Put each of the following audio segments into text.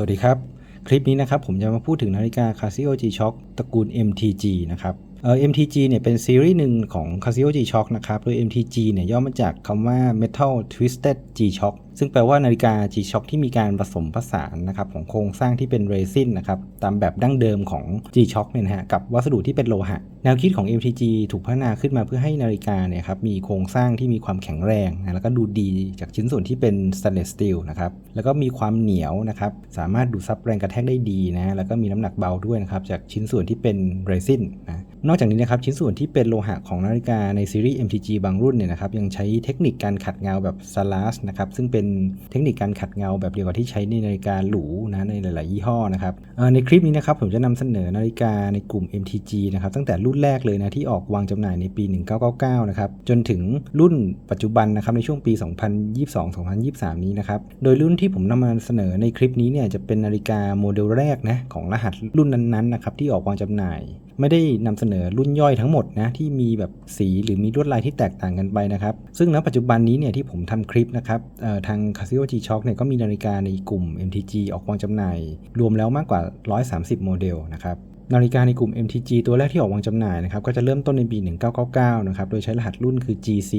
สวัสดีครับ คลิปนี้นะครับผมจะมาพูดถึงนาฬิกา Casio G-Shock ตระกูล MTG นะครับเอ่อ MTG เนี่ยเป็นซีรีส์หนึ่งของ Casio G-Shock นะครับ โดย MTG เนี่ยย่อมาจากคำว่า Metal Twisted G-Shock ซึ่งแปลว่านาฬิกา G-Shock ที่มีการผสมผสานนะครับของโครงสร้างที่เป็นเรซินนะครับตามแบบดั้งเดิมของ G-Shock เนี่ยนะฮะกับวัสดุที่เป็นโลหะ แนวคิดของ MTG ถูกพัฒนาขึ้นมาเพื่อให้นาฬิกาเนี่ยครับมีโครงสร้างที่มีความแข็งแรงนะแล้วก็ดูดีจากชิ้นส่วนที่เป็น stainless steel นะครับแล้วก็มีความเหนียวนะครับสามารถดูดซับแรงกระแทกได้ดีนะแล้วก็มีน้ำหนักเบาด้วยนะครับจากชิ้นส่วนที่เป็นเรซินนะนอกจากนี้นะครับชิ้นส่วนที่เป็นโลหะของนาฬิกาในซีรีส์ MTG บางรุ่นเนี่ยนะครับยังใช้เทคนิคการขัดเงาแบบ Salas นะครับซึ่งเป็นเทคนิคการขัดเงาแบบเดียวกับที่ใช้ในนาฬิกาหรูนะในหลาย ๆ ยี่ห้อนะครับในคลิปนี้นะครับผมจะนำเสนอนาฬิกาในกลุ่ม MTG นะครับตั้งแต่รุ่นแรกเลยนะที่ออกวางจำหน่ายในปี 1999 นะครับจนถึงรุ่นปัจจุบันนะครับในช่วงปี 2022-2023 นี้นะครับโดยรุ่นที่ผมนำมาเสนอในคลิปนี้เนี่ยจะเป็นนาฬิกาโมเดลแรกนะของรหัสรุ่นนั้น ๆ นะครับที่ออกวางจำหน่ายไม่ได้นำเสนอรุ่นย่อยทั้งหมดนะที่มีแบบสีหรือมีลวดลายที่แตกต่างกันไปนะครับ ซึ่งณปัจจุบันนี้เนี่ยที่ผมทำคลิปนะครับเอ่อทาง Casio G-Shock เนี่ยก็มีนาฬิกาในกลุ่ม MTG ออกวางจำหน่าย รวมแล้วมากกว่า 130 โมเดลนะครับ นาฬิกาในกลุ่ม MTG ตัวแรกที่ออกวางจำหน่ายนะครับก็จะเริ่มต้นในปี 1999 นะครับ โดยใช้รหัสรุ่นคือ GC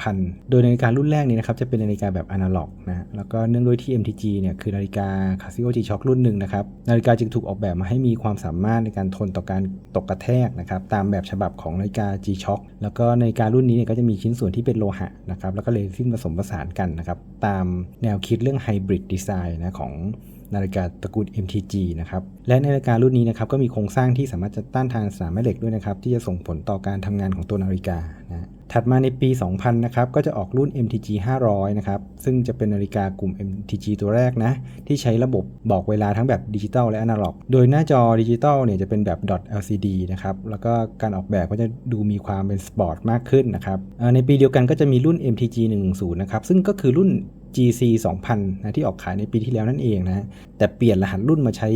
2000 โดยนาฬิการุ่นแรกนี้นะครับจะเป็นนาฬิกาแบบอนาล็อกนะแล้วก็เนื่องด้วยที่ MTG เนี่ยคือนาฬิกา Casio G-Shock รุ่นหนึ่งนะครับนาฬิกาจึงถูกออกแบบมาให้มีความสามารถในการทนต่อการตกกระแทกนะครับตามแบบฉบับของนาฬิกา G-Shock แล้วก็นาฬิการุ่นนี้เนี่ยก็จะมีชิ้นส่วนที่เป็นโลหะนะครับแล้วก็เลซินผสมผสานกันนะครับตามแนวคิดเรื่องไฮบริดดีไซน์นะของ นาฬิกาตระกูล MTG นะครับ และนาฬิการุ่นนี้นะครับก็มีโครงสร้างที่สามารถจะต้านทานสนามแม่เหล็กด้วยนะครับที่จะส่งผลต่อการทำงานของตัวนาฬิกานะถัดมาในปี 2000 นะครับก็จะออกรุ่น MTG 500 นะครับซึ่งจะเป็นนาฬิกากลุ่ม MTG ตัวแรกนะที่ใช้ระบบบอกเวลาทั้งแบบดิจิตอลและอนาล็อก โดยหน้าจอดิจิตอลเนี่ยจะเป็นแบบ dot LCD นะครับแล้วก็การออกแบบก็จะดูมีความเป็นสปอร์ตมากขึ้นนะครับในปีเดียวกันก็จะมีรุ่น MTG 110 นะครับซึ่งก็คือรุ่น GC 2000นะที่ออกขายในปีที่แล้วนั่นเองนะแต่เปลี่ยนรหัสรุ่นมาใช้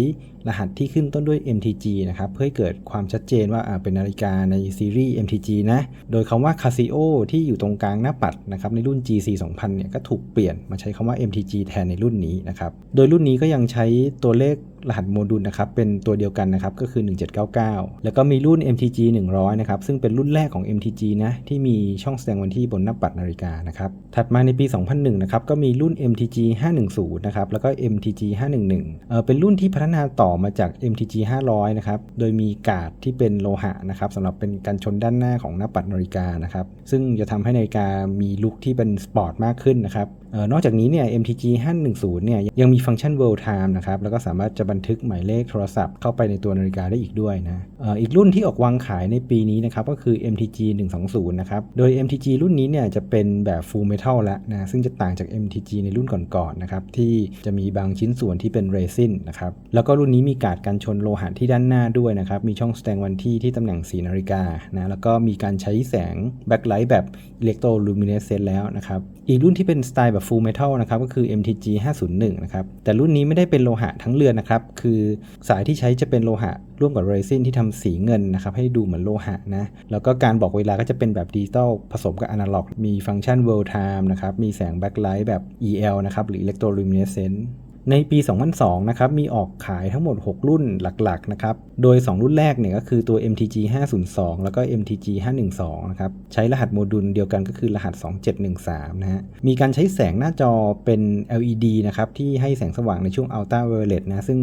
รหัสที่ขึ้นต้นด้วย MTG นะครับเพื่อให้เกิดความชัดเจนว่าเป็นนาฬิกาในซีรีส์ MTG นะโดยคำว่า Casio ที่อยู่ตรงกลางหน้าปัดนะครับในรุ่น GC 2000เนี่ยก็ถูกเปลี่ยนมาใช้คำว่า MTG แทนในรุ่นนี้นะครับโดยรุ่นนี้ก็ยังใช้ตัวเลข รหัสโมดูลนะครับเป็นตัวเดียวกันนะครับก็คือ 1799 แล้วก็มีรุ่น MTG 100 นะครับซึ่งเป็นรุ่นแรกของ MTG นะที่มีช่องแสดงวันที่บนหน้าปัดนาฬิกานะครับถัดมาในปี 2001 นะครับก็มีรุ่น MTG 510 นะครับแล้วก็ MTG 511เออเป็นรุ่นที่พัฒนาต่อมาจาก MTG 500 นะครับโดยมีกาดที่เป็นโลหะนะครับสำหรับเป็นการชนด้านหน้าของหน้าปัดนาฬิกานะครับซึ่งจะทำให้นาฬิกามีลุคที่เป็นสปอร์ตมากขึ้นนะครับ นอกจากนี้เนี่ย MTG 510เนี่ยยังมีฟังก์ชัน World Time นะครับ แล้วก็สามารถจะบันทึกหมายเลขโทรศัพท์เข้าไปในตัวนาฬิกาได้อีกด้วยนะอออีกรุ่นที่ออกวางขายในปีนี้นะครับ ก็คือ MTG 120นะครับ โดย MTG รุ่นนี้เนี่ยจะเป็นแบบ Full Metal แล้วนะ ซึ่งจะต่างจาก MTG ในรุ่นก่อนๆนนะครับ ที่จะมีบางชิ้นส่วนที่เป็นเรซินนะครับ แล้วก็รุ่นนี้มีการดกันชนโลหะที่ด้านหน้าด้วยนะครับ มีช่องแสดงวันที่ที่ตำแหน่งสีนาฬิกานะ แล้วก็มีการใช้แสงแบ็คไลท์แบบอิเล็กโทรลูมิเนเซนแล้วนะครับ อีกรุ่นที่เป็นสไตล์แบบ Full Metal นะครับก็คือ MTG 501นะครับแต่รุ่นนี้ไม่ได้เป็นโลหะทั้งเรือนนะครับคือสายที่ใช้จะเป็นโลหะร่วมกับเรซินที่ทำสีเงินนะครับให้ดูเหมือนโลหะนะแล้วก็การบอกเวลาก็จะเป็นแบบดิจิตอลผสมกับอนาล็อก มีฟังก์ชัน World Time นะครับมีแสงแบ็คไลท์แบบ EL นะครับหรือ Electroluminescence ในปี 2002 นะครับ มีออกขายทั้งหมด 6 รุ่นหลักๆ นะครับ โดย 2 รุ่นแรกเนี่ยก็คือตัว MTG 502 แล้วก็ MTG 512 นะครับ ใช้รหัสโมดูลเดียวกันก็คือรหัส 2713 นะฮะ มีการใช้แสงหน้าจอเป็น LED นะครับ ที่ให้แสงสว่างในช่วง Ultra Violet นะ ซึ่ง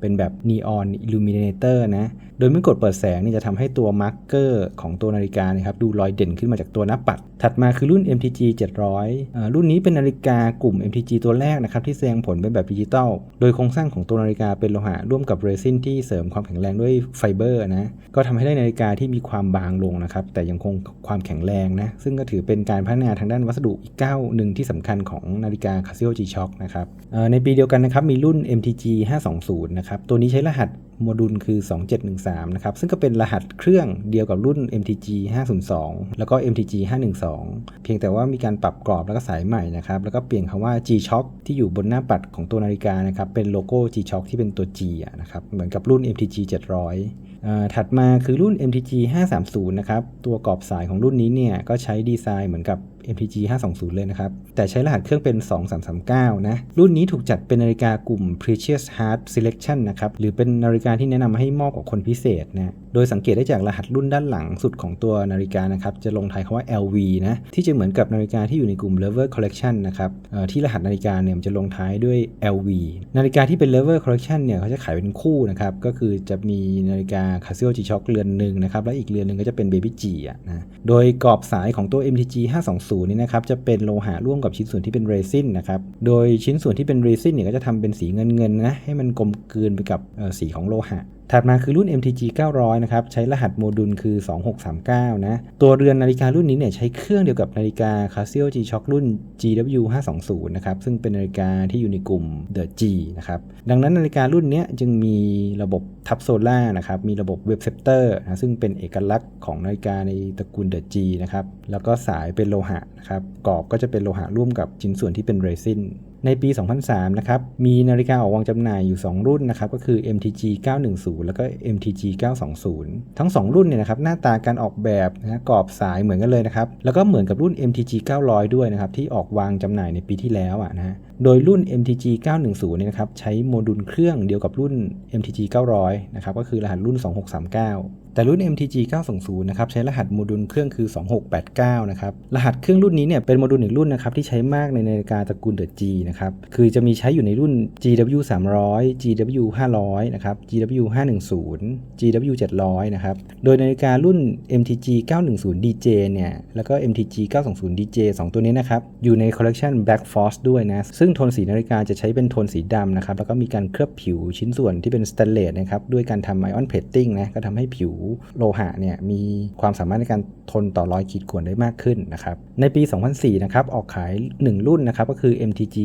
เป็นแบบ Neon Illuminator นะ โดยเมื่อกดเปิดแสงนี่จะทำให้ตัวมาร์กเกอร์ของตัวนาฬิกานะครับดูลอยเด่นขึ้นมาจากตัวหน้าปัด ถัดมาคือรุ่น MTG 700 รุ่นนี้เป็นนาฬิกากลุ่ม MTG ตัวแรกนะครับที่แสดงผลเป็นแบบดิจิตอล โดยโครงสร้างของตัวนาฬิกาเป็นโลหะร่วมกับเรซินที่เสริมความแข็งแรงด้วยไฟเบอร์นะ ก็ทำให้ได้นาฬิกาที่มีความบางลงนะครับแต่ยังคงความแข็งแรงนะ ซึ่งก็ถือเป็นการพัฒนาทางด้านวัสดุอีกก้าวหนึ่งที่สำคัญของนาฬิกา Casio G-Shock นะครับในปีเดียวกันนะครับมีรุ่น MTG 520นะครับตัวนี้ใช้รหัสโมดูลคือ 2713นะครับซึ่งก็เป็นรหัสเครื่องเดียวกับรุ่น MTG 502 แล้วก็ MTG 512 เพียงแต่ว่ามีการปรับกรอบแล้วก็สายใหม่นะครับแล้วก็เปลี่ยนคำว่า G-Shock ที่อยู่บนหน้าปัดของตัวนาฬิกานะครับเป็นโลโก้ G-Shock ที่เป็นตัว G นะครับเหมือนกับรุ่น MTG 700อ่าถัดมาคือรุ่น MTG 530 นะครับ ตัวกรอบสายของรุ่นนี้เนี่ย ก็ใช้ดีไซน์เหมือนกับ MTG 520 เลยนะครับ แต่ใช้รหัสเครื่องเป็น 2339 นะ รุ่นนี้ถูกจัดเป็นนาฬิกากลุ่ม Precious Heart Selection นะครับ หรือเป็นนาฬิกาที่แนะนำให้มอบกับคนพิเศษนะ โดยสังเกตได้จากรหัสรุ่นด้านหลังสุดของตัวนาฬิกานะครับ จะลงท้ายคำว่า LV นะ ที่จะเหมือนกับนาฬิกาที่อยู่ในกลุ่ม Lover Collection นะครับที่รหัสนาฬิกาเนี่ยจะลงท้ายด้วย LV นาฬิกาที่เป็น Lover Collection เนี่ยเขาจะขายเป็นคู่นะครับ ก็คือจะมีนาฬิกา Casio G-Shock เรือนหนึ่งนะครับ และอีกเรือนหนึ่งก็จะเป็น Baby G อะนะ โดยกรอบสายของตัว MTG 520นี่นะครับจะเป็นโลหะร่วมกับชิ้นส่วนที่เป็นเรซินนะครับโดยชิ้นส่วนที่เป็นเรซินเนี่ยก็จะทำเป็นสีเงินเงินนะให้มันกลมกลืนไปกับสีของโลหะ ถัดมาคือรุ่น MTG 900 นะครับ ใช้รหัสโมดูลคือ 2639 นะ ตัวเรือนนาฬิการุ่นนี้เนี่ยใช้เครื่องเดียวกับนาฬิกา Casio G-Shock รุ่น GW 520นะครับ ซึ่งเป็นนาฬิกาที่อยู่ในกลุ่ม The G นะครับ ดังนั้นนาฬิการุ่นนี้จึงมีระบบทับโซล่านะครับ มีระบบเว็บเซปเตอร์นะซึ่งเป็นเอกลักษณ์ของนาฬิกาในตระกูล The G นะครับ แล้วก็สายเป็นโลหะนะครับ กรอบก็จะเป็นโลหะร่วมกับชิ้นส่วนที่เป็นเรซิน ในปี 2003 นะครับ มีนาฬิกาออกวางจำหน่ายอยู่ 2 รุ่นนะครับ ก็คือ MTG 910 แล้วก็ MTG 920 ทั้ง 2 รุ่นเนี่ยนะครับ หน้าตาการออกแบบนะกรอบสายเหมือนกันเลยนะครับ แล้วก็เหมือนกับรุ่น MTG 900 ด้วยนะครับ ที่ออกวางจำหน่ายในปีที่แล้วอะนะ โดยรุ่น MTG 910เนี่ยนะครับใช้โมดูลเครื่องเดียวกับรุ่น MTG 900นะครับก็คือรหัสรุ่น 2639 แต่รุ่น MTG 920นะครับใช้รหัสโมดูลเครื่องคือ 2689นะครับรหัสเครื่องรุ่นนี้เนี่ยเป็นโมดูลหนึ่งรุ่นนะครับที่ใช้มากในนาฬิกาตระกูล The G นะครับคือจะมีใช้อยู่ในรุ่น GW 300 GW 500นะครับ GW 510 GW 700นะครับโดยนาฬิการุ่น MTG 910 DJ เนี่ยแล้วก็ MTG 920 DJ 2 ตัวนี้นะครับอยู่ในคอลเลกชัน Black Force ด้วยนะซึ่งงโทนสีนาฬิกาจะใช้เป็นโทนสีดำนะครับ แล้วก็มีการเคลือบผิวชิ้นส่วนที่เป็นสแตนเลสนะครับ ด้วยการทำไอออนเพ t ติ้งนะ ก็ทำให้ผิวโลหะเนี่ยมีความสามารถในการทนต่อรอยขีดข่วนได้มากขึ้นนะครับ ในปี 2004 นะครับ ออกขาย 1 รุ่นนะครับ ก็คือ MTG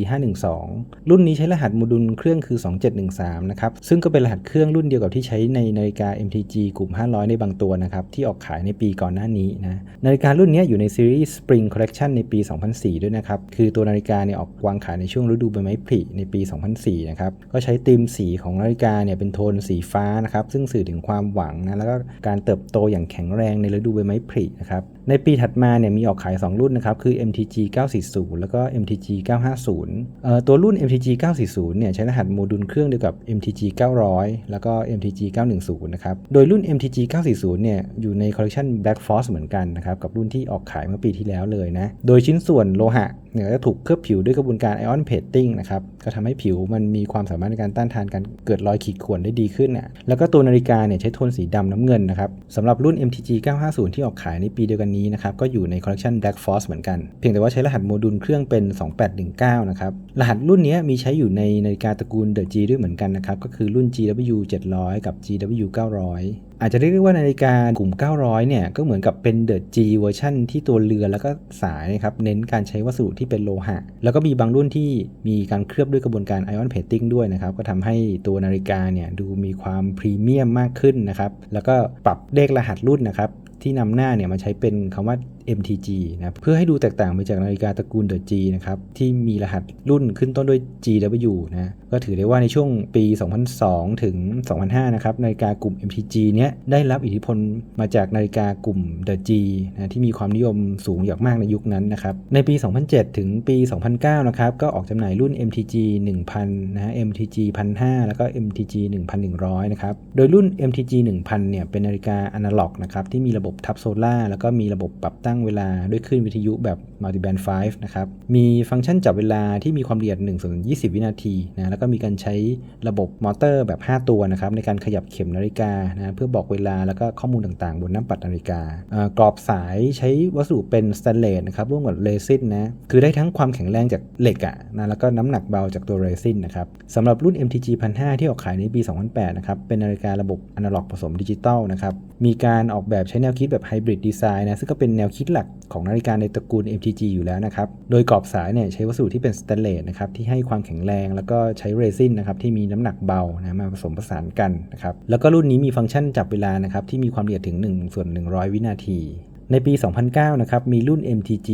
512 รุ่นนี้ใช้รหัสโมดูลเครื่องคือ 2713 นะครับ ซึ่งก็เป็นรหัสเครื่องรุ่นเดียวกับที่ใช้ในนาฬิกา MTG กลุ่ม 500 ในบางตัวนะครับ ที่ออกขายในปีก่อนหน้านี้นะ นาฬิการุ่นนี้อยู่ในซีรีส์ Spring Collection ในปี 2004 ด้วยนะครับ คือตัวนาฬิกาเนี่ยออกวางขายในช่วงฤดูใบไม้ผลิในปี 2004 นะครับ ก็ใช้ธีมสีของนาฬิกาเนี่ยเป็นโทนสีฟ้านะครับ ซึ่งสื่อถึงความหวังนะ แล้วก็การเติบโตอย่างแข็งแรงในฤดูใบไม้ผลินะครับ ในปีถัดมาเนี่ยมีออกขาย 2 รุ่นนะครับ คือ MTG 940 แล้วก็ MTG 950เอ่อตัวรุ่น MTG 940เนี่ยใช้รหัสโมดูลเครื่องเดียวกับ MTG 900 แล้วก็ MTG 910นะครับ โดยรุ่น MTG 940เนี่ยอยู่ในคอลเลคชัน Black Force เหมือนกันนะครับ กับรุ่นที่ออกขายเมื่อปีที่แล้วเลยนะ โดยชิ้นส่วนโลหะเนี่ยจะถูกเคลือบผิวด้วยกระบวนการ Ion Plating นะครับ ก็ทำให้ผิวมันมีความสามารถในการต้านทานการเกิดรอยขีดข่วนได้ดีขึ้นนะแล้วก็ตัวนาฬิกาเนี่ยใช้โทนสีดำน้ำเงินนะครับสำหรับรุ่น MTG 950 ที่ออกขายในปีเดียวกันนี้นะครับก็อยู่ในคอลเลคชัน Black Force เหมือนกัน เพียงแต่ว่าใช้รหัสโมดูลเครื่องเป็น 2819 นะครับ รหัสรุ่นนี้มีใช้อยู่ในนาฬิกาตระกูล The G ด้วยเหมือนกันนะครับก็คือรุ่น GW 700 กับ GW 900 อาจจะเรียกได้ว่านาฬิกากลุ่ม 900 เนี่ย ก็เหมือนกับเป็นเดอะจีเวอร์ชันที่ตัวเรือแล้วก็สายนะครับเน้นการใช้วัสดุที่เป็นโลหะ แล้วก็มีบางรุ่นที่มีการเคลือบด้วยกระบวนการไอออนเพดติ้งด้วยนะครับ ก็ทำให้ตัวนาฬิกาเนี่ยดูมีความพรีเมียมมากขึ้นนะครับ แล้วก็ปรับเลขรหัสรุ่นนะครับ ที่นำหน้าเนี่ยมาใช้เป็นคำว่า MTG นะเพื่อให้ดูแตกต่างไปจากนาฬิกาตระกูล The G นะครับที่มีรหัสรุ่นขึ้นต้นด้วย GW นะก็ถือได้ว่าในช่วงปี 2002 ถึง 2005 นะครับนาฬิกากลุ่ม MTG เนี้ยได้รับอิทธิพลมาจากนาฬิกากลุ่ม The G นะที่มีความนิยมสูงอย่างมากในยุคนั้นนะครับในปี 2007 ถึงปี 2009 นะครับก็ออกจำหน่ายรุ่น MTG 1000 นะ MTG 1500แล้วก็ MTG 1100 นะครับโดยรุ่น MTG 1000 เนี่ยเป็นนาฬิกาอนาล็อกนะครับที่มีระบบทับโซล่าแล้วก็มีระบบปรับตั้งเวลาด้วยคลื่นวิทยุแบบ Multiband 5 นะครับ มีฟังก์ชันจับเวลาที่มีความละเอียด1ส่วน20 วินาทีนะแล้วก็มีการใช้ระบบมอเตอร์แบบ 5 ตัวนะครับในการขยับเข็มนาฬิกานะเพื่อบอกเวลาแล้วก็ข้อมูลต่างๆ บนหน้าปัดนาฬิกากรอบสายใช้วัสดุเป็นสแตนเลสนะครับร่วมกับเรซินนะคือได้ทั้งความแข็งแรงจากเหล็กอะนะแล้วก็น้ำหนักเบาจากตัวเรซินนะครับสำหรับรุ่น MTG 1500ที่ออกขายในปี 2008 นะครับเป็นนาฬิการะบบอนาล็อกผสมดิจิตอลนะครับมีการออกแบบใช้แนวคิดแบบไฮบริดดีไซน์นะซึ่งก็เป็นแนวคิดหลักของนาฬิกาในตระกูล MTG อยู่แล้วนะครับ โดยกรอบสายเนี่ยใช้วัสดุที่เป็นสแตนเลสนะครับที่ให้ความแข็งแรงแล้วก็ใช้เรซินนะครับที่มีน้ำหนักเบานะมาผสมผสานกันนะครับแล้วก็รุ่นนี้มีฟังก์ชันจับเวลานะครับที่มีความละเอียดถึง1ส่วน100 วินาทีในปี 2009 นะครับ มีรุ่น MTG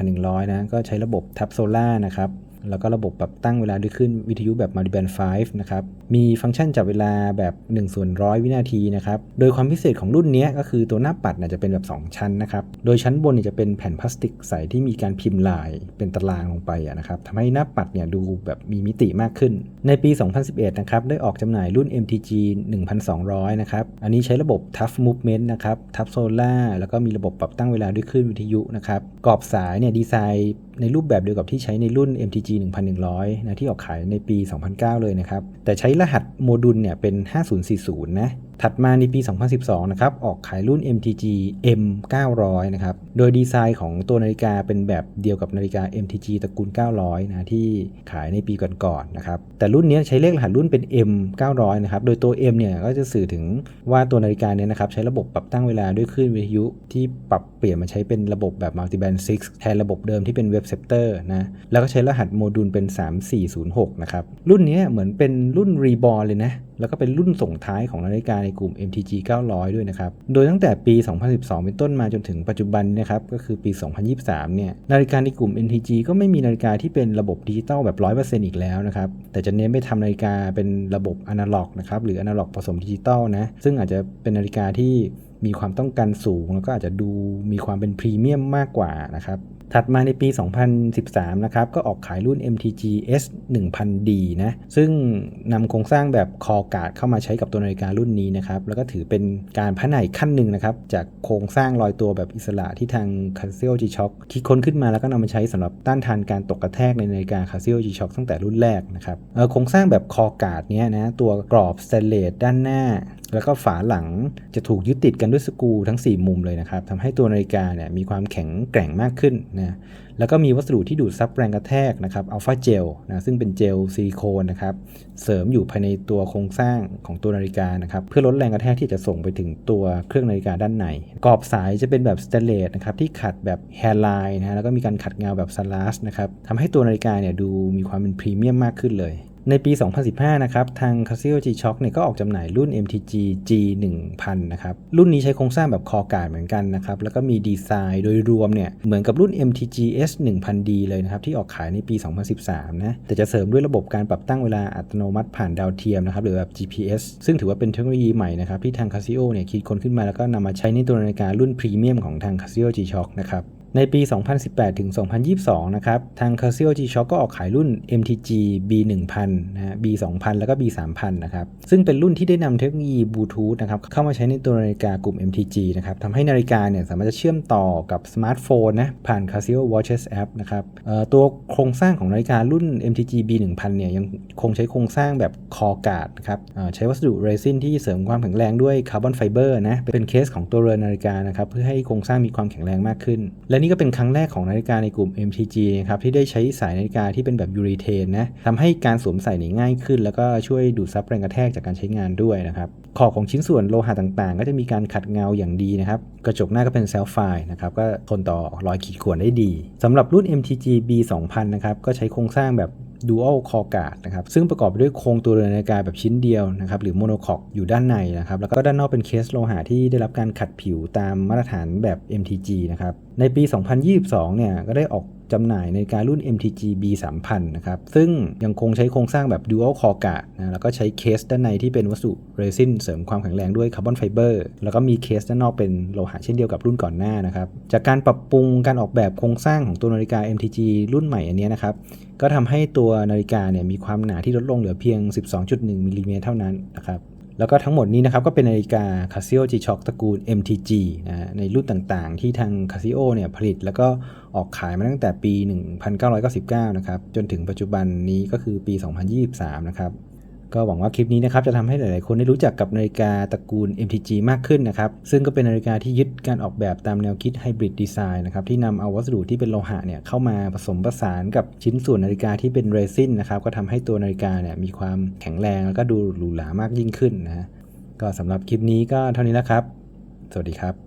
1100 นะ ก็ใช้ระบบทับโซล่านะครับ แล้วก็ระบบปรับตั้งเวลาด้วยคลื่นวิทยุแบบ Multiband 5 นะครับ มีฟังก์ชันจับเวลาแบบ1ส่วนร้อยวินาทีนะครับ โดยความพิเศษของรุ่นนี้ก็คือตัวหน้าปัดจะเป็นแบบ 2 ชั้นนะครับ โดยชั้นบนจะเป็นแผ่นพลาสติกใสที่มีการพิมพ์ลายเป็นตารางลงไปนะครับทำให้หน้าปัดเนี่ยดูแบบมีมิติมากขึ้น ในปี 2011 นะครับได้ออกจำหน่ายรุ่น MTG 1200 นะครับ อันนี้ใช้ระบบ Tough Movement นะครับ Tough Solar แล้วก็มีระบบปรับตั้งเวลาด้วยคลื่นวิทยุนะครับ กรอบสายเนี่ยดีไซน์ในรูปแบบเดียวกับที่ใช้ในรุ่น MTG 1100 นะที่ออกขายในปี 2009 เลยนะครับ แต่ใช้รหัสโมดูลเนี่ยเป็น 5040 นะ ถัดมาในปี 2012 นะครับ ออกขายรุ่น MTG M900 นะครับ โดยดีไซน์ของตัวนาฬิกาเป็นแบบเดียวกับนาฬิกา MTG ตระกูล 900 นะที่ขายในปีก่อนๆนะครับ แต่รุ่นนี้ใช้เลขรหัสรุ่นเป็น M900 นะครับ โดยตัว M เนี่ยก็จะสื่อถึงว่าตัวนาฬิกาเนี่ยนะครับใช้ระบบปรับตั้งเวลาด้วยคลื่นวิทยุที่ปรับเปลี่ยนมาใช้เป็นระบบแบบ Multiband 6 แทนระบบเดิมที่เป็น Web Scepter นะแล้วก็ใช้รหัสโมดูลเป็น 3406 นะครับ รุ่นนี้เหมือนเป็นรุ่น Reborn เลยนะ แล้วก็เป็นรุ่นส่งท้ายของนาฬิกาในกลุ่ม MTG 900 ด้วยนะครับ โดยตั้งแต่ปี 2012 เป็นต้นมาจนถึงปัจจุบันนะครับ ก็คือปี 2023 เนี่ย นาฬิกาในกลุ่ม MTG ก็ไม่มีนาฬิกาที่เป็นระบบดิจิตอลแบบ 100%อีกแล้วนะครับ แต่จะเน้นไปทำนาฬิกาเป็นระบบอนาล็อกนะครับ หรืออนาล็อกผสมดิจิตอลนะ ซึ่งอาจจะเป็นนาฬิกาที่มีความต้องการสูง แล้วก็อาจจะดูมีความเป็นพรีเมียมมากกว่านะครับ ถัดมาในปี 2013 นะครับ ก็ออกขายรุ่น MTG S 1000D นะ ซึ่งนำโครงสร้างแบบคอการ์ดเข้ามาใช้กับตัวนาฬิการุ่นนี้นะครับ แล้วก็ถือเป็นการพัฒนาขั้นหนึ่งนะครับ จากโครงสร้างลอยตัวแบบอิสระที่ทาง Casio G-Shock คิดค้นขึ้นมาแล้วก็นำมาใช้สำหรับต้านทานการตกกระแทกในนาฬิกา Casio G-Shock ตั้งแต่รุ่นแรกนะครับโครงสร้างแบบคอการ์ดเนี้ยนะ ตัวกรอบสเตนเลสด้านหน้า แล้วก็ฝาหลังจะถูกยึดติดกันด้วยสกรูทั้ง 4 มุมเลยนะครับทำให้ตัวนาฬิกาเนี่ยมีความแข็งแกร่งมากขึ้นนะแล้วก็มีวัสดุที่ดูดซับแรงกระแทกนะครับอัลฟาเจลนะซึ่งเป็นเจลซิลิโคนนะครับเสริมอยู่ภายในตัวโครงสร้างของตัวนาฬิกานะครับเพื่อลดแรงกระแทกที่จะส่งไปถึงตัวเครื่องนาฬิกาด้านใน กรอบสายจะเป็นแบบสเตเลสนะครับที่ขัดแบบแฮร์ไลน์นะแล้วก็มีการขัดเงาแบบสลาสนะครับทำให้ตัวนาฬิกาเนี่ยดูมีความเป็นพรีเมียมมากขึ้นเลย ในปี 2015 นะครับ ทาง Casio G-Shock เนี่ยก็ออกจำหน่ายรุ่น MTG G1000 นะครับ รุ่นนี้ใช้โครงสร้างแบบคอการ์ดเหมือนกันนะครับ แล้วก็มีดีไซน์โดยรวมเนี่ย เหมือนกับรุ่น MTG S1000D เลยนะครับ ที่ออกขายในปี 2013 นะ แต่จะเสริมด้วยระบบการปรับตั้งเวลาอัตโนมัติผ่านดาวเทียมนะครับ หรือแบบ GPS ซึ่งถือว่าเป็นเทคโนโลยีใหม่นะครับ ที่ทาง Casio เนี่ยคิดค้นขึ้นมาแล้วก็นำมาใช้ในตัวนาฬิการุ่นพรีเมียมของทาง Casio G-Shock นะครับ ในปี 2018 ถึง 2022 นะครับ ทาง Casio G-Shock ก็ออกขายรุ่น MTG B1000 นะ B2000 แล้วก็ B3000 นะครับ ซึ่งเป็นรุ่นที่ได้นำเทคโนโลยีบลูทูธนะครับ เข้ามาใช้ในตัวนาฬิกากลุ่ม MTG นะครับ ทำให้นาฬิกาเนี่ยสามารถจะเชื่อมต่อกับสมาร์ทโฟนนะ ผ่าน Casio Watches App นะครับตัวโครงสร้างของนาฬิการุ่น MTG B1000 เนี่ยยังคงใช้โครงสร้างแบบคอการ์ดนะครับใช้วัสดุเรซินที่เสริมความแข็งแรงด้วยคาร์บอนไฟเบอร์นะ เป็นเคสของตัวเรือนนาฬิกานะครับ เพื่อให้โครงสร้างมีความแข็งแรงมากขึ้น และนี่ก็เป็นครั้งแรกของนาฬิกาในกลุ่ม MTG นะครับที่ได้ใช้สายนาฬิกาที่เป็นแบบยูรีเทนนะทำให้การสวมใส่นี่ง่ายขึ้น แล้วก็ช่วยดูดซับแรงกระแทกจากการใช้งานด้วยนะครับขอบของชิ้นส่วนโลหะต่างๆ ก็จะมีการขัดเงาอย่างดีนะครับกระจกหน้าก็เป็นเซลฟ์ไฟนะครับก็ทนต่อรอยขีดข่วนได้ดีสำหรับรุ่น MTG B2000 นะครับก็ใช้โครงสร้างแบบ Dual Core Guard นะครับซึ่งประกอบไปด้วยโครงตัวเรือนนาฬิกาแบบชิ้นเดียวนะครับหรือโมโนคอกอยู่ด้านในนะครับแล้วก็ด้านนอกเป็นเคสโลหะที่ได้รับการขัดผิวตามมาตรฐานแบบ MTG นะครับในปี 2022 เนี่ยก็ได้ออกจำหน่ายในการรุ่น MTG B3000 นะครับ ซึ่งยังคงใช้โครงสร้างแบบ Dual Core Guard นะแล้วก็ใช้เคสด้านในที่เป็นวัสดุเรซินเสริมความแข็งแรงด้วยคาร์บอนไฟเบอร์แล้วก็มีเคสด้านนอกเป็นโลหะเช่นเดียวกับรุ่นก่อนหน้านะครับ จากการปรับปรุงการออกแบบโครงสร้างของตัวนาฬิกา MTG รุ่นใหม่อันนี้นะครับก็ทำให้ตัวนาฬิกาเนี่ยมีความหนาที่ลดลงเหลือเพียง 12.1มิลลิเมตรเท่านั้นนะครับ แล้วก็ทั้งหมดนี้นะครับก็เป็นนาฬิกา Casio G-Shock ตระกูล MTG นะในรุ่นต่างๆ ที่ทาง Casio เนี่ยผลิตแล้วก็ออกขายมาตั้งแต่ปี 1999 นะครับ จนถึงปัจจุบันนี้ก็คือปี 2023 นะครับ ก็หวังว่าคลิปนี้นะครับจะทำให้หลาย ๆ คนได้รู้จักกับนาฬิกาตระกูล MTG มากขึ้นนะครับ ซึ่งก็เป็นนาฬิกาที่ยึดการออกแบบตามแนวคิดไฮบริดดีไซน์นะครับที่นำเอาวัสดุที่เป็นโลหะเนี่ยเข้ามาผสมผสานกับชิ้นส่วนนาฬิกาที่เป็นเรซินนะครับก็ทำให้ตัวนาฬิกาเนี่ยมีความแข็งแรงแล้วก็ดูหรูหรามากยิ่งขึ้นนะฮะก็สำหรับคลิปนี้ก็เท่านี้แล้วครับ สวัสดีครับ